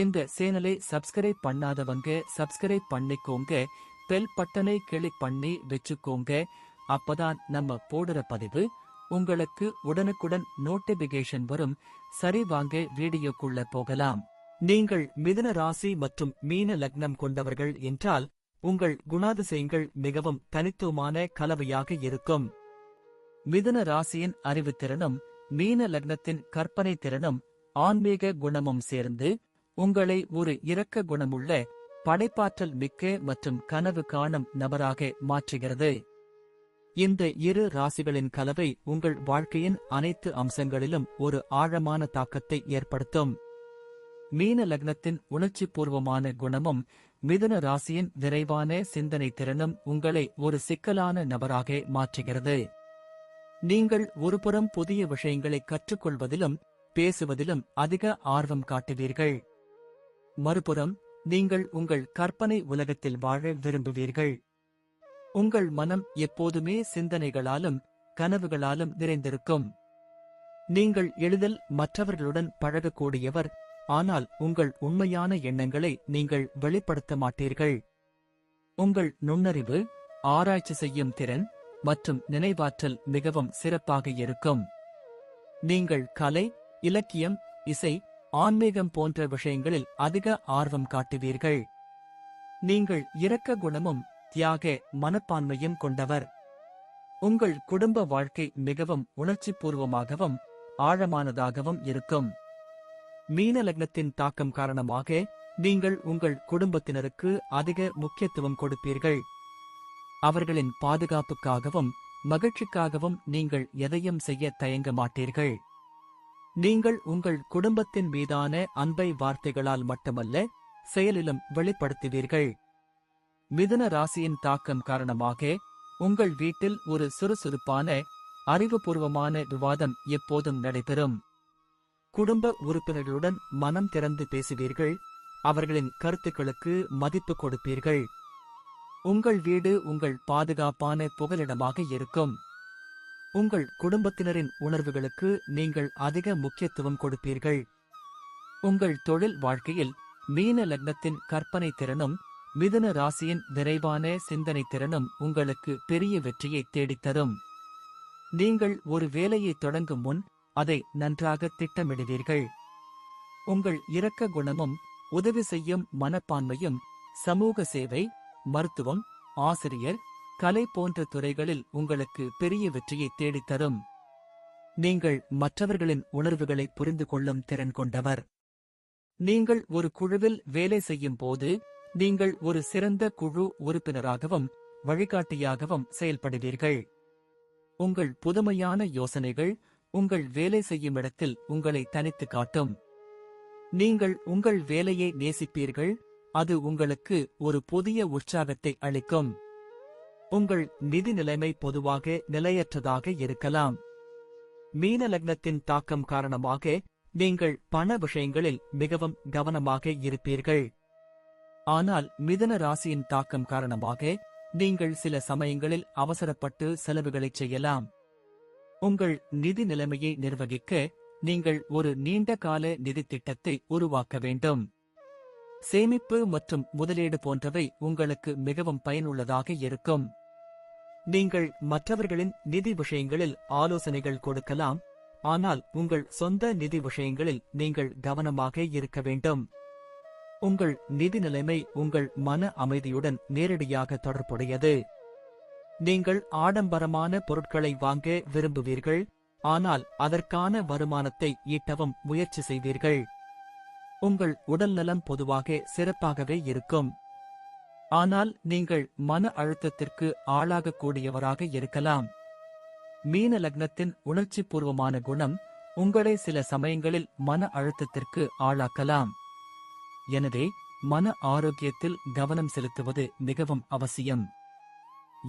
இந்த சேனலை சப்ஸ்கிரைப் பண்ணாதவங்க சப்ஸ்கிரைப் பண்ணிக்கோங்க. பெல் பட்டனை கிளிக் பண்ணி வச்சுக்கோங்க. அப்பதான் நம்ம போடுற பதிவு உங்களுக்கு உடனுக்குடன் நோட்டிபிகேஷன் வரும். சரி வாங்க வீடியோக்குள்ள போகலாம். நீங்கள் மிதுன ராசி மற்றும் மீன லக்னம் கொண்டவர்கள் என்றால் உங்கள் குணாதிசயங்கள் மிகவும் தனித்துவமான கலவையாக இருக்கும். மிதுன ராசியின் அறிவுத்திறனும் மீன லக்னத்தின் கற்பனை திறனும் ஆன்மீக குணமும் சேர்ந்து உங்களை ஒரு இரக்க குணமுள்ள படைப்பாற்றல் மிக்க மற்றும் கனவு காணும் நபராக மாற்றுகிறது. இந்த இரு ராசிகளின் கலவை உங்கள் வாழ்க்கையின் அனைத்து அம்சங்களிலும் ஒரு ஆழமான தாக்கத்தை ஏற்படுத்தும். மீன லக்னத்தின் உணர்ச்சிபூர்வமான குணமும் மிதுன ராசியின் விரைவான சிந்தனை திறனும் உங்களை ஒரு சிக்கலான நபராக மாற்றுகிறது. நீங்கள் ஒருபுறம் புதிய விஷயங்களை கற்றுக்கொள்வதிலும் பேசுவதிலும் அதிக ஆர்வம் காட்டுவீர்கள். மறுபுறம் நீங்கள் உங்கள் கற்பனை உலகத்தில் வாழ விரும்புவீர்கள். உங்கள் மனம் எப்போதுமே சிந்தனைகளாலும் கனவுகளாலும் நிறைந்திருக்கும். நீங்கள் எளிதில் மற்றவர்களுடன் பழகக்கூடியவர் ஆனால் உங்கள் உண்மையான எண்ணங்களை நீங்கள் வெளிப்படுத்த மாட்டீர்கள். உங்கள் நுண்ணறிவு ஆராய்ச்சி செய்யும் திறன் மற்றும் நினைவாற்றல் மிகவும் சிறப்பாக இருக்கும். நீங்கள் கலை இலக்கியம் இசை ஆன்மீகம் போன்ற விஷயங்களில் அதிக ஆர்வம் காட்டுவீர்கள். நீங்கள் இரக்க குணமும் தியாக மனப்பான்மையும் கொண்டவர். உங்கள் குடும்ப வாழ்க்கை மிகவும் உணர்ச்சிபூர்வமாகவும் ஆழமானதாகவும் இருக்கும். மீன லக்னத்தின் தாக்கம் காரணமாக நீங்கள் உங்கள் குடும்பத்தினருக்கு அதிக முக்கியத்துவம் கொடுப்பீர்கள். அவர்களின் பாதுகாப்புக்காகவும் மகிழ்ச்சிக்காகவும் நீங்கள் எதையும் செய்ய தயங்க மாட்டீர்கள். நீங்கள் உங்கள் குடும்பத்தின் மீதான அன்பை வார்த்தைகளால் மட்டுமல்ல செயலிலும் வெளிப்படுத்துவீர்கள். மிதுன ராசியின் தாக்கம் காரணமாக உங்கள் வீட்டில் ஒரு சுறுசுறுப்பான அறிவுபூர்வமான விவாதம் எப்போதும் நடைபெறும். குடும்ப உறுப்பினர்களுடன் மனம் திறந்து பேசுவீர்கள். அவர்களின் கருத்துக்களுக்கு மதிப்பு கொடுப்பீர்கள். உங்கள் வீடு உங்கள் பாதுகாப்பான புகலிடமாக இருக்கும். உங்கள் குடும்பத்தினரின் உணர்வுகளுக்கு நீங்கள் அதிக முக்கியத்துவம் கொடுப்பீர்கள். உங்கள் தொழில் வாழ்க்கையில் மீன லக்னத்தின் கற்பனை திறனும் மிதுன ராசியின் விரைவான சிந்தனை திறனும் உங்களுக்கு பெரிய வெற்றியை தேடித்தரும். நீங்கள் ஒரு வேலையை தொடங்கும் முன் அதை நன்றாக திட்டமிடுவீர்கள். உங்கள் இரக்க குணமும் உதவி செய்யும் மனப்பான்மையும் சமூக சேவை மருத்துவம் ஆசிரியர் கலை போன்ற துறைகளில் உங்களுக்கு பெரிய வெற்றியை தேடித்தரும். நீங்கள் மற்றவர்களின் உணர்வுகளை புரிந்து கொள்ளும் திறன் கொண்டவர். நீங்கள் ஒரு குழுவில் வேலை செய்யும் போது நீங்கள் ஒரு சிறந்த குழு உறுப்பினராகவும் வழிகாட்டியாகவும் செயல்படுவீர்கள். உங்கள் புதுமையான யோசனைகள் உங்கள் வேலை செய்யும் இடத்தில் உங்களை தனித்து காட்டும். நீங்கள் உங்கள் வேலையை நேசிப்பீர்கள் அது உங்களுக்கு ஒரு புதிய உற்சாகத்தை அளிக்கும். உங்கள் நிதி நிலைமை பொதுவாக நிலையற்றதாக இருக்கலாம். மீன லக்னத்தின் தாக்கம் காரணமாக நீங்கள் பண விஷயங்களில் மிகவும் கவனமாக இருப்பீர்கள். ஆனால் மிதன ராசியின் தாக்கம் காரணமாக நீங்கள் சில சமயங்களில் அவசரப்பட்டு செலவுகளைச் செய்யலாம். உங்கள் நிதி நிலைமையை நிர்வகிக்க நீங்கள் ஒரு நீண்ட கால நிதி திட்டத்தை உருவாக்க வேண்டும். சேமிப்பு மற்றும் முதலீடு போன்றவை உங்களுக்கு மிகவும் பயனுள்ளதாக இருக்கும். நீங்கள் மற்றவர்களின் நிதி விஷயங்களில் ஆலோசனைகள் கொடுக்கலாம். ஆனால் உங்கள் சொந்த நிதி விஷயங்களில் நீங்கள் கவனமாக இருக்க வேண்டும். உங்கள் நிதி நிலைமை உங்கள் மன அமைதியுடன் நேரடியாக தொடர்புடையது. நீங்கள் ஆடம்பரமான பொருட்களை வாங்க விரும்புவீர்கள். ஆனால் அதற்கான வருமானத்தை ஈட்டவும் முயற்சி செய்வீர்கள். உங்கள் உடல்நலம் பொதுவாக சிறப்பாகவே இருக்கும். ஆனால் நீங்கள் மன அழுத்தத்திற்கு ஆளாகக்கூடியவராக இருக்கலாம். மீன லக்னத்தின் உணர்ச்சிபூர்வமான குணம் உங்களை சில சமயங்களில் மன அழுத்தத்திற்கு ஆளாக்கலாம். எனவே மன ஆரோக்கியத்தில் கவனம் செலுத்துவது மிகவும் அவசியம்.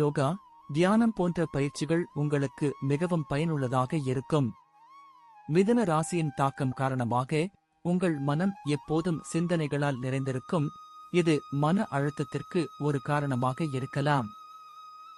யோகா தியானம் போன்ற பயிற்சிகள் உங்களுக்கு மிகவும் பயனுள்ளதாக இருக்கும். மிதுன ராசியின் தாக்கம் காரணமாக உங்கள் மனம் எப்போதும் சிந்தனைகளால் நிறைந்திருக்கும். இது மன அழுத்தத்திற்கு ஒரு காரணமாக இருக்கலாம்.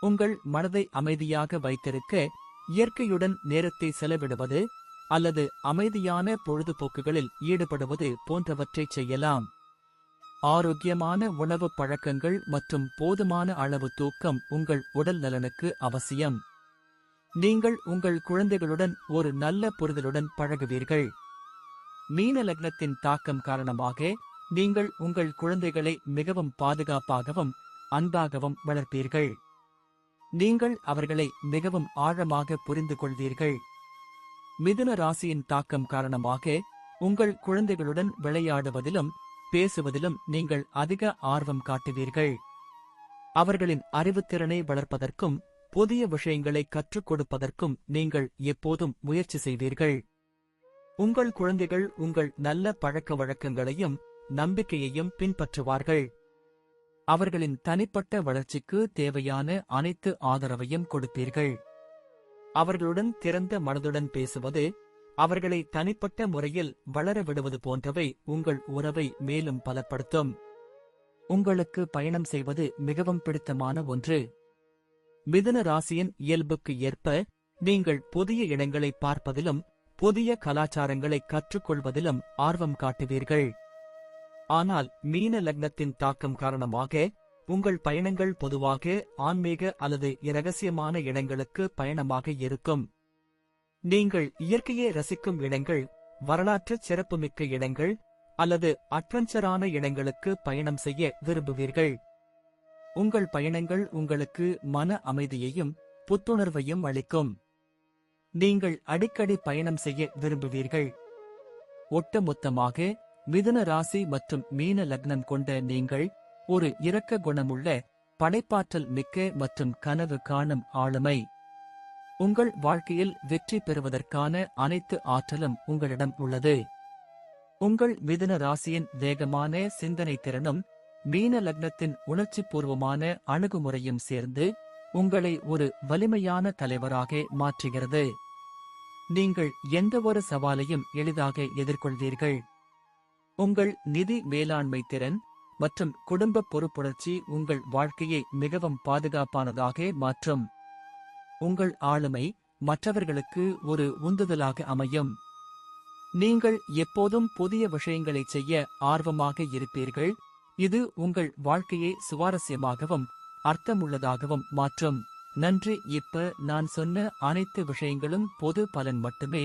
உங்கள் மனதை அமைதியாக வைத்திருக்க இயற்கையுடன் நேரத்தை செலவிடுவது அல்லது அமைதியான பொழுதுபோக்குகளில் ஈடுபடுவது போன்றவற்றைச் செய்யலாம். ஆரோக்கியமான உணவு பழக்கங்கள் மற்றும் போதுமான அளவு தூக்கம் உங்கள் உடல் நலனுக்கு அவசியம். நீங்கள் உங்கள் குழந்தைகளுடன் ஒரு நல்ல புரிதலுடன் பழகுவீர்கள். மீன லக்னத்தின் தாக்கம் காரணமாக நீங்கள் உங்கள் குழந்தைகளை மிகவும் பாதுகாப்பாகவும் அன்பாகவும் வளர்ப்பீர்கள். நீங்கள் அவர்களை மிகவும் ஆழமாக புரிந்து கொள்வீர்கள் மிதுன ராசியின் தாக்கம் காரணமாக உங்கள் குழந்தைகளுடன் விளையாடுவதிலும் பேசுவதிலும் நீங்கள் அதிக ஆர்வம் காட்டுவீர்கள். அவர்களின் அறிவுத்திறனை வளர்ப்பதற்கும் புதிய விஷயங்களை கற்றுக் கொடுப்பதற்கும் நீங்கள் எப்போதும் முயற்சி செய்வீர்கள். உங்கள் குழந்தைகள் உங்கள் நல்ல பழக்க வழக்கங்களையும் நம்பிக்கையையும் பின்பற்றுவார்கள். அவர்களின் தனிப்பட்ட வளர்ச்சிக்கு தேவையான அனைத்து ஆதரவையும் கொடுப்பீர்கள். அவர்களுடன் திறந்த மனதுடன் பேசுவது அவர்களை தனிப்பட்ட முறையில் வளர விடுவது போன்றவை உங்கள் உறவை மேலும் பலப்படுத்தும். உங்களுக்கு பயணம் செய்வது மிகவும் பிடித்தமான ஒன்று. மிதுன ராசியின் இயல்புக்கு ஏற்ப நீங்கள் புதிய இடங்களை பார்ப்பதிலும் புதிய கலாச்சாரங்களை கற்றுக்கொள்வதிலும் ஆர்வம் காட்டுவீர்கள். ஆனால் மீன லக்னத்தின் தாக்கம் காரணமாக உங்கள் பயணங்கள் பொதுவாக ஆன்மீக அல்லது இரகசியமான இடங்களுக்கு பயணமாக இருக்கும். நீங்கள் இயற்கையை ரசிக்கும் இடங்கள் வரலாற்று சிறப்புமிக்க இடங்கள் அல்லது அட்வென்ச்சரான இடங்களுக்கு பயணம் செய்ய விரும்புவீர்கள். உங்கள் பயணங்கள் உங்களுக்கு மன அமைதியையும் புத்துணர்வையும் அளிக்கும். நீங்கள் அடிக்கடி பயணம் செய்ய விரும்புவீர்கள். ஒட்டுமொத்தமாக மிதுன ராசி மற்றும் மீன லக்னம் கொண்ட நீங்கள் ஒரு இரக்க குணமுள்ள படைப்பாற்றல் மிக்க மற்றும் கனவு காணும் ஆளுமை. உங்கள் வாழ்க்கையில் வெற்றி பெறுவதற்கான அனைத்து ஆற்றலும் உங்களிடம் உள்ளது. உங்கள் மிதுன ராசியின் வேகமான சிந்தனை திறனும் மீன லக்னத்தின் உணர்ச்சிபூர்வமான அணுகுமுறையும் சேர்ந்து உங்களை ஒரு வலிமையான தலைவராக மாற்றுகிறது. நீங்கள் எந்தவொரு சவாலையும் எளிதாக எதிர்கொள்வீர்கள். உங்கள் நிதி மேலாண்மை திறன் மற்றும் குடும்ப பொறுப்புணர்ச்சி உங்கள் வாழ்க்கையை மிகவும் பாதுகாப்பானதாக மாற்றும். உங்கள் ஆளுமை மற்றவர்களுக்கு ஒரு உந்துதலாக அமையும். நீங்கள் எப்போதும் புதிய விஷயங்களை செய்ய ஆர்வமாக இருப்பீர்கள். இது உங்கள் வாழ்க்கையை சுவாரஸ்யமாகவும் அர்த்தமுள்ளதாகவும் மாற்றும். நன்றி. இப்ப நான் சொன்ன அனைத்து விஷயங்களும் பொது பலன் மட்டுமே.